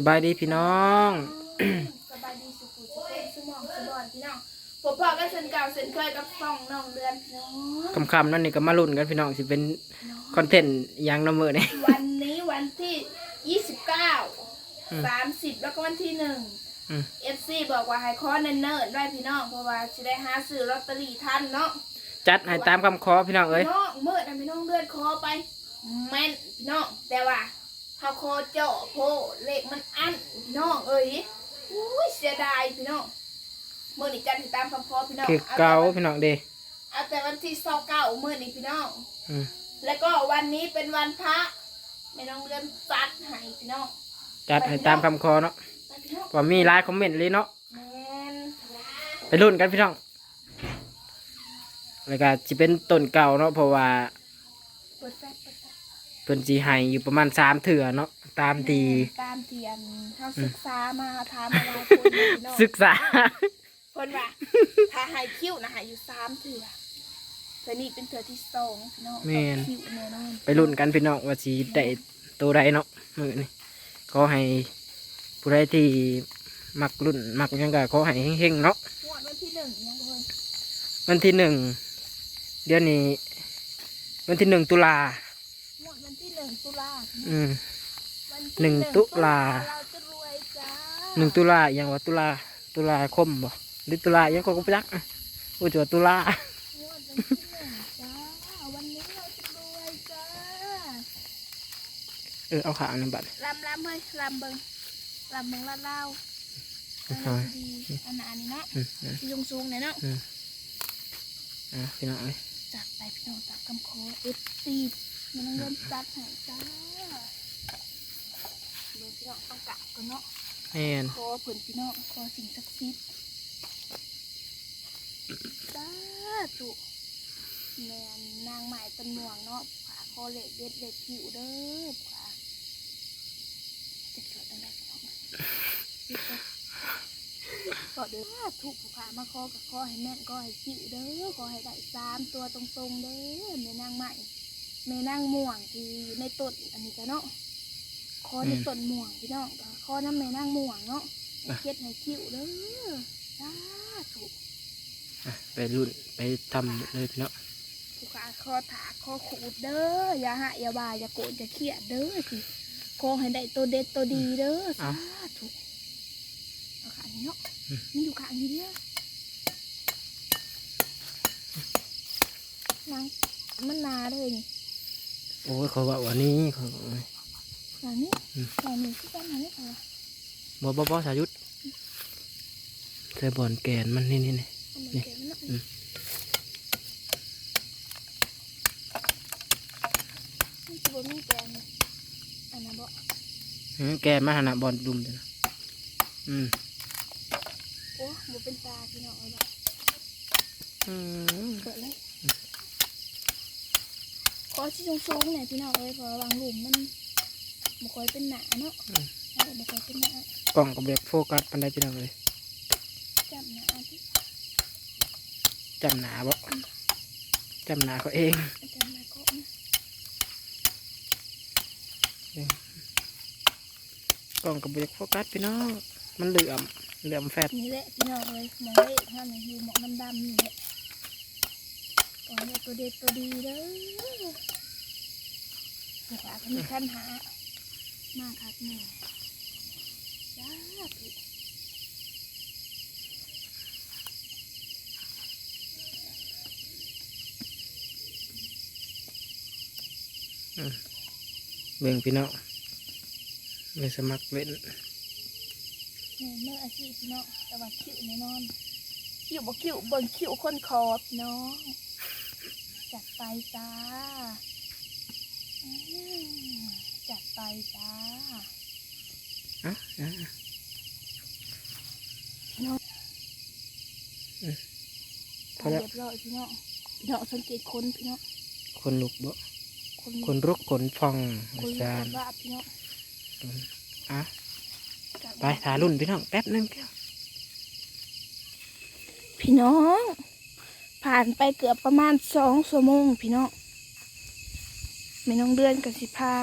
สบายดีพี่น้อง สบายดีสุขุสุขสมองสบอนพี่น้องผมพอก็เส้นเก่าเส้นเคยกับฟองน้องเดือนพี่น้องคำๆนั่นนี่ก็มาลุ้นกันพี่น้องสิเป็นคอนเทนต์หยังน้ำมือนี่วันนี้วันที่ยี่สิบเก้าอืมสามสิบแล้วก็วันที่หนึ่งอืมเอฟซีบอกว่าให้คอเนิ่นๆได้พี่น้องเพราะว่าจะได้หาซื้อลอตเตอรี่ทันเนาะจัดให้ตามคำขอพี่น้องเอ้ยพี่น้องเมื่อนะพี่น้องเดือนคอไปแม่นพี่น้องแต่ว่า เขาคอเจาะโพเลขมันอันพี่น้องเอ้ยอุ้ยเสียดายพี่น้องเมื่อนี้จัดให้ตามคำขอพี่น้องคือเก่าพี่น้องเด้เอาแต่วันที่สองเก้าเมื่อนี้พี่น้องอืมแล้วก็วันนี้เป็นวันพระไม่ต้องเลื่อนจัดให้พี่น้องจัดให้ตามคำขอเนาะไปพี่น้องว่ามีหลายคอมเมนต์เลยเนาะแมนไปลุ้นกันพี่น้องแล้วก็สิเป็นต้นเก่าเนาะเพราะว่า เปิดแฟลช เปิดแฟลชเพิ่นสิให้อยู่ประมาณสามเถื่อเนาะตามที่ตามเทียนเขาศึกษามาถามมาหลายคนเลยพี่น้องศึกษาเพิ่นว่าถ้าใหายคิ้วนะใหายอยู่สามเถื่อแต่นี่เป็นเถื่อที่สองพี่น้องแม่นคิ้วแน่นอนไปลุ้นกันพี่น้องว่าสิได้ตัวใดเนาะมือนี่ขอให้ผู้ใดที่มักรุ่นมักหยังก็ขอให้เฮงๆเนาะงวดวันที่หนึ่งยังเพิ่นวันที่หนึ่งเดือนนี้ วันที่หนึ่งตุลาง วดวันที่หนึ่ง ตุลาอืม วันหนึ่ที่งตุลา เราจะรวยจ้าหนึ่งตุลาอย่างว่าตุลาตุลาคมบ่หรือตุลายังก็กูไปจักอะโอ้จวตุลางวดวันที่หนึ่งจ้า วันนี้เราจะรวยจ้าเออเอาขาหนึ่งบัตรลำลำเฮ้ยลำเบิงลำเบิงลาดเล่าอืมอันนั้นดีอันนั้นอันนี้เนาะอืมอืมที่ยงสูงเนี่ยเนาะ อะพี่น้องเอ้ยจัดไปพี่น้องจับคำคอเอฟซี มันเริ่มจัดหายจ้าดี๋ยวพี่น้องต้องกะกันเนาะแม่นคอผื่นพี่น้องคอสิ่งศักดิ์สิทธิ์จ้าจุแมนนางใหม่เป็นหน่วงเนาะขาคอเล็กเด็ดเล็กผิวเด้อขาจะเกิดอะไรพี่น้องก็เด้อถูกผู้ขามาคอกับคอให้แม่นก็ให้คิวเด้อก็ให้ได้สามตัวตรงๆเด้อแม่นางใหม่ แม่นางม่วงที่อยู่ในต้นอันนี้จ้ะเนาะคอในต้นม่วงพี่น้องก็คอน้ำแม่นางม่วงเนาะให้เค็ดให้คิวเด้อสาธุอะไปรุ่นไปทำเลยพี่น้องผู้ขาคอถาคอขูดเด้ออย่าหะอย่าบาอย่าโกรธอย่าเครียดเด้อสิขอให้ได้ตัวเด็ดตัวดีเด้อสาธุเอาขานี้เนาะนี่อยู่ขานี้เด้อนางมันนาเลยนี่ โอ้ยเขาว่าวันนี้เขานางนี่อืมนางนี่ที่บ้านนางนี่ค่ะบ่บ่บ่สายุทธใส่บอลแกนมันนี่นี่นี่อันนั้นนี่เก๋มันเนาะอืมนี่จะบ่มีแกนนี่อันนั้นบ่อืมแกนมาหนาบอลดุมจ้ะนะอืมโอ้บ่เป็นตาพี่น้องเอาบ่อืมเปิดเลย ขอที่สูงๆหน่อยพี่น้องเอ้ยเพราะวางหลุมมันบ่ค่อยเป็นหนาเนาะใช่บ่ค่อยเป็นหนากล่องกับแบบโฟกัสปันได้พี่น้องเลยจับหนาที่จำหนาบ่จำหนาเขาเองจับหนาก็นะกล่องกับแบบโฟกัสพี่น้องมันเหลื่อมเหลื่อมแฟดนี่แหละพี่น้องเอ้ยหมองเลขห้านี่อยู่หมองดำๆนี่แหละ ขอให้ตัวเด็ดตัวดีเด้อภาษาก็มีขั้นหามากครับแม่จ้าธุเบิ่งพี่น้องเลยสมัครเล่นแม่เมื่ออาชีพพี่เนาะแต่ว่าคิวแน่นอนคิวบ่คิวเบิ่งคิวคนคอพี่น้อง ไปจ้าอืมจัดไปจ้าอะอะพี่น้องพอแล้วเรียบร้อยพี่น้องพี่น้องสังเกตคนพี่น้องคนลุกบ่คนคนรุกคนฟองคนอารู้จารกันย์ว่าพี่น้องอะจัดไปถ่ายรุ่นพี่น้องแป๊บนึงพี่น้อง ผ่านไปเกือบประมาณสองชั่วโมงพี่น้องไม่น้องเดือนกับสิพา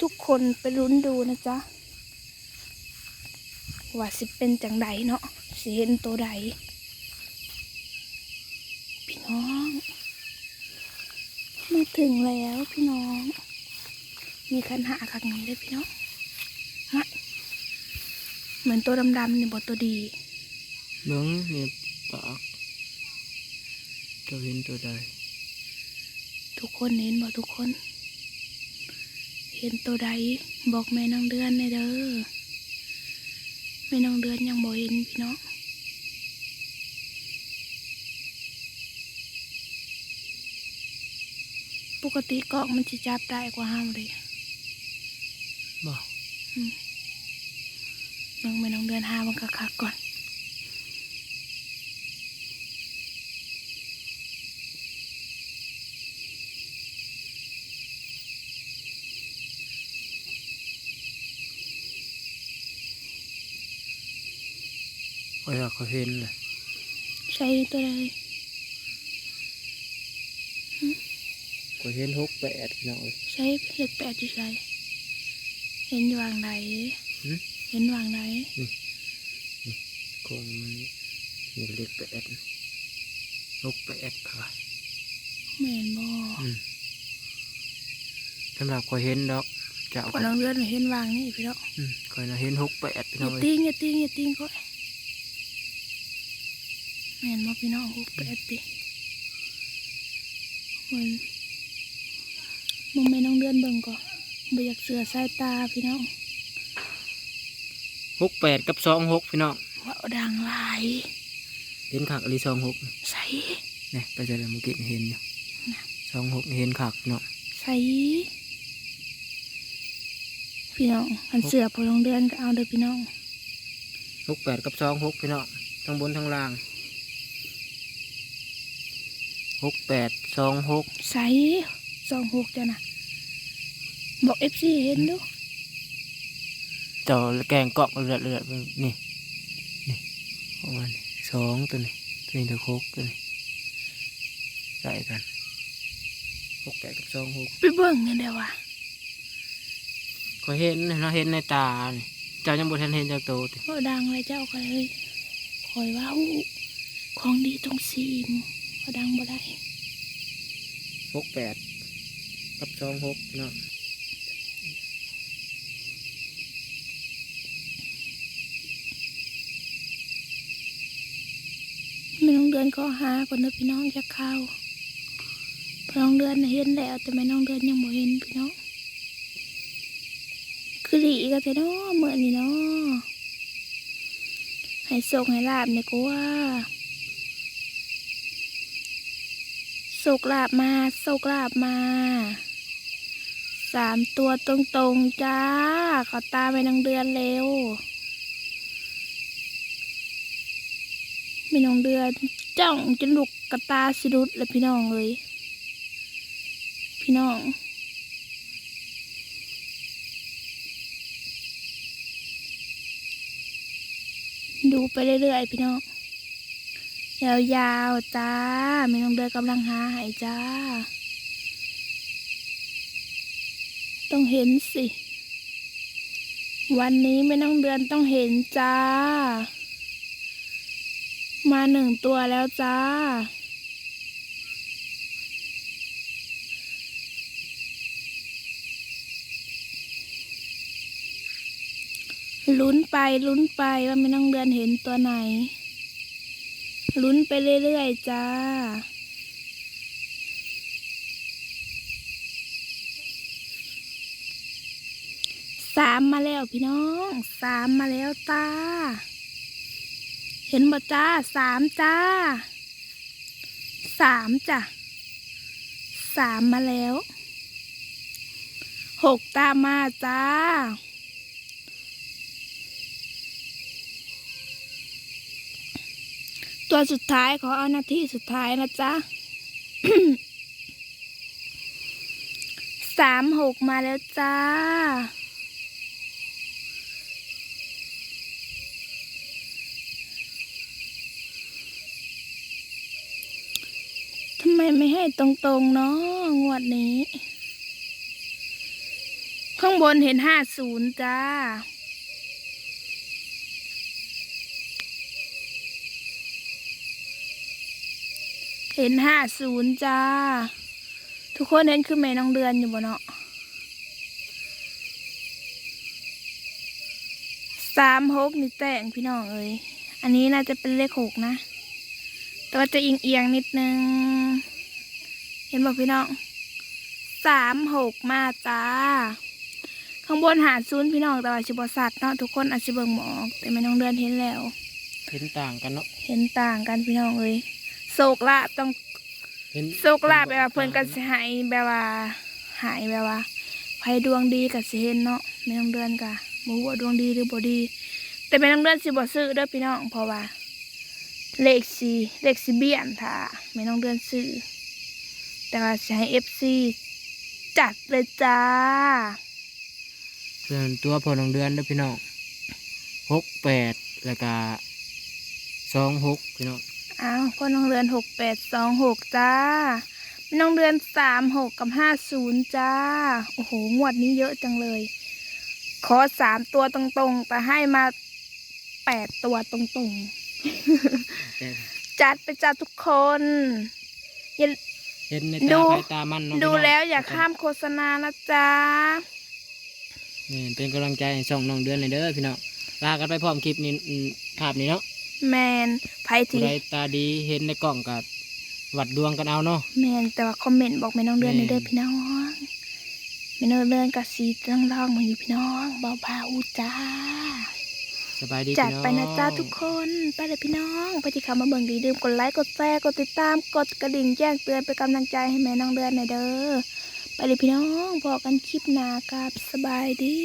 ทุกคนไปลุ้นดูนะจ๊ะ ว่าสิเป็นจังใดเนาะสิเห็นตัวใด พี่น้องมาถึงแล้วพี่น้อง มีคันหาคักนี้ด้วยพี่น้องฮะเหมือนตัวดำๆเนี่ยบอตัวดีเบิ้งเนี่ยปาก เจะเห็นตัวใด ทุกคนเห็นบ่ทุกคน เห็นตัวใดบอกแม่น้องเดือนเลยเด้อแม่น้องเดือนยังบ่เห็นพี่น้องปกติกล้องมันจะจับได้กว่าห้ามเลยบอกน้องแม่น้องเดือนหามันคักๆก่อน คอยว่าเขาเห็นเลยใช้ตัวใดเขาเห็นหกแปดพี่น้องเอ้ยใช้เลขแปดอยู่ใช้เห็นอยู่วางไหนหืมเห็นวางไหนคงมันมีเลขแปดหกแปดค่ะแม่นบ่อืมสำหรับคอยเห็นดอกจะเอาก่อนน้องเดือนเห็นวางนี่พี่น้องอืมคอยน่ะเห็นหกแปดพี่อน้องย่าเอ้ยติ้งอย่าติ้งอย่าติ้งก็ แม่นบ่พี่น้องหกแปดติเหมือนมุมแม่น้องเดือนเบิ่งก่อนบ่อยากเสือสายตาพี่น้องหกแปดกับสองหกพี่น้องว่าดังหลายเห็นขักอลีสองหกใส่เนี่ยไปเจอแล้วเมื่อกี้เห็นอยู่น่ะสองหกเห็นขักเนาะใส่พี่น้องอันเสือพอน้องเดือนก็เอาเด้อพี่น้องหกแปดกับสองหกพี่น้องทั้งบนทั้งล่าง หกแปดสองหกใส่สองหกจ้ะนะบอกเอฟซีเห็นดูเจ้าแกงเกาะเลือดเลือดนี่นี่ประมาณนี้สองตัวนี้ตัวนี้ตัวหกตัวนี้ใส่กันหกแปดกับสองหกไปเบิ่งกันเดี๋ยวว่ะก็เห็นเราเห็นในตานี่เจ้ายังบ่ทันเห็นจากโตติก็ดังเลยเจ้าก็เลยคอยว่าอู้ของดีตรงซีม ก็ดังบ่ได้หกแปดกับสองหกเนาะไม่น้องเดือนก็หาก่อนเด้อพี่น้องจะเข้าพอน้องเดือนน่ะเห็นแล้ว แต่ไม่น้องเดือนยังบ่เห็นพี่น้อง คือดีก็แต่เนาะเมื่อนี้เนาะให้โศกให้ลาบเนี่ยกูว่า โศกลาบมาโศกลาบมาสามตัวตรงๆจ้า ขอตามไปนางเดือนเร็วไม่นางเดือนจ้องจนลุกกระตาสิรุดเลยพี่น้องเลย พี่น้องดูไปเรื่อยๆพี่น้อง ยาวๆจ้าไม่ต้องเดินกำลังหาหายจ้า ต้องเห็นสิ วันนี้ไม่ต้องเดือนต้องเห็นจ้า มาหนึ่งตัวแล้วจ้า ลุ้นไปลุ้นไปว่าไม่ต้องเดือนเห็นตัวไหน ลุ้นไปเรื่อยๆจ้า สามมาแล้วพี่น้อง สามมาแล้วจ้าเห็นบ่จ้า สามจ้า สามจ้ะ สามมาแล้ว หกตามมาจ้า ตัวสุดท้ายขอเอาหน้าที่สุดท้ายนะจ๊ะสามหกมาแล้วจ้า ทำไมไม่ให้ตรงๆเนาะงวดนี้ ข้างบนเห็นห้าศูนย์จ้า เห็นห้าศูนย์จ้า ทุกคนเห็นคือแม่น้องเดือนอยู่บ่เนาะสามหกนี่แต่งพี่น้องเอ้ยอันนี้น่าจะเป็นเลขหกนะ แต่ว่าจะเอียงเอียงๆนิดนึง เห็นบอกพี่น้องสามหกมาจ้า ข้างบนหาศูนย์พี่น้องแต่ว่าชิบสัตว์เนาะทุกคนอาจจะเบิ่งหมอกแต่แม่น้องเดือนเห็นแล้ว เห็นต่างกันเนาะ เห็นต่างกันพี่น้องเอ้ย โศกลาบต้องเห็นโศกลาบแบบว่าเพิ่นก็สิหายแบบว่าหายแบบว่าไผดวงดีก็สิเห็นเนาะแม่น้องเดือนก็บ่รู้ว่าดวงดีหรือบ่ดี แต่แม่น้องเดือนสิบ่ซื้อเด้อพี่น้องเพราะว่า เลขสีเลขสีเบี้ยนถ้าแม่น้องเดือนซื้อแต่ว่าสิให้ FC จัดเลยจ้า ส่วนตัวพอน้องเดือนเด้อพี่น้องหกแปดแล้วก็สองหกพี่น้อง อ้าวพ่อน้องเดือนหกแปดสองหกจ้าแม่น้องเดือนสามหกกับห้าศูนย์จ้า โอ้โห งวดนี้เยอะจังเลย ขอสามตัวตรงๆ แต่ให้มาแปดตัวตรงแต่ๆจัดไปจ้าทุกคนอย่าเห็นในดูตาใครตามันเนาะดูพี่น้งแล้วอย่าข้ามโฆษณานะจ๊ะนี่เป็นกำลังใจให้ช่องน้องเดือนเลยเด้อพี่น้องลากันไปพร้อมคลิปนี้อืมภาพนี้เนาะ แมนไพผู้ทีใดตาดีเห็นในกล่องกับวัดดวงกันเอาเนาะแมนแต่ว่าคอมเมนต์บอกแม่น้องเดือนในอยเด้อแม่นพี่น้องแม่น้องเดือนกับสีต้องร้องๆมาอยู่พี่น้องเบาๆจ้า สบายดีจัดพี่น้อง ไปนะจ้าทุกคนไปเลยพี่น้องไปที่คำมาเบิ่งดีดื่มกดไลค์กดแชร์กดติดตามกดกระดิ่งแจ้งเตือนเป็นกำลังใจให้แม่น้องเดือนหน่อยเด้อไปเลยพี่น้องพอกันคลิปหน้ากับสบายดี